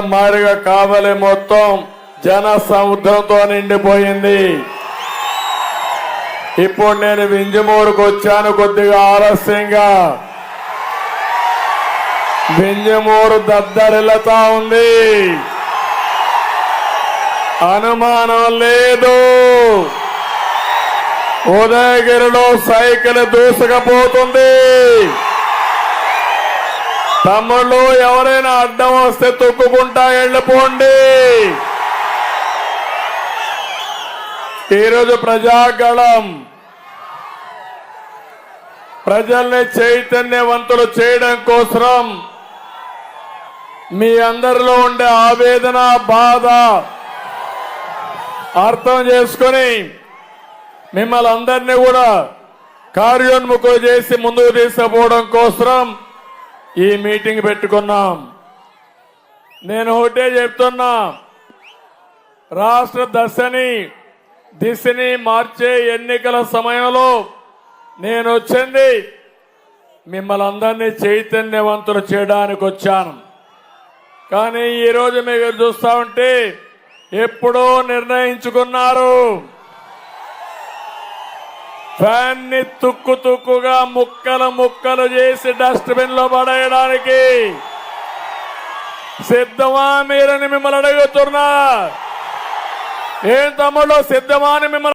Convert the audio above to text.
మారిగా కావలి మొత్తం జన సముద్రంతో నిండిపోయింది. ఇప్పుడు నేను వింజమూరుకు వచ్చాను కొద్దిగా ఆలస్యంగా. వింజమూరు దద్దరిల్లతా ఉంది. అనుమానం లేదు. ఉదయగిరిలో సైకిల్ దూసుకపోతుంది. తమ్ముళ్ళు ఎవరైనా అడ్డం వస్తే తొక్కుకుంటా వెళ్ళిపోండి. ఈరోజు ప్రజాగళం. ప్రజల్ని చైతన్యవంతులు చేయడం కోసం మీ అందరిలో ఉండే ఆవేదన బాధ అర్థం చేసుకొని మిమ్మల్ని అందరినీ కూడా కార్యోన్ముఖులు చేసి ముందుకు తీసుకుపోవడం కోసం ఈ మీటింగ్ పెట్టుకున్నాం. నేను ఒకటే చెప్తున్నా. రాష్ట్ర దశని దిశని మార్చే ఎన్నికల సమయంలో నేను వచ్చింది మిమ్మల్ని అందరినీ చైతన్యవంతులు చేయడానికి వచ్చాను. కానీ ఈరోజు మీరు చూస్తా ఉంటే ఎప్పుడో నిర్ణయించుకున్నారు. ఫ్యాన్ని తుక్కు తుక్కుగా ముక్కలు ముక్కలు చేసి డస్ట్బిన్లో పడేయడానికి సిద్ధమా మీరని మిమ్మల్ని అడుగుతున్నా. ఏం తమ్ముడు సిద్ధమా అని మిమ్మల్ని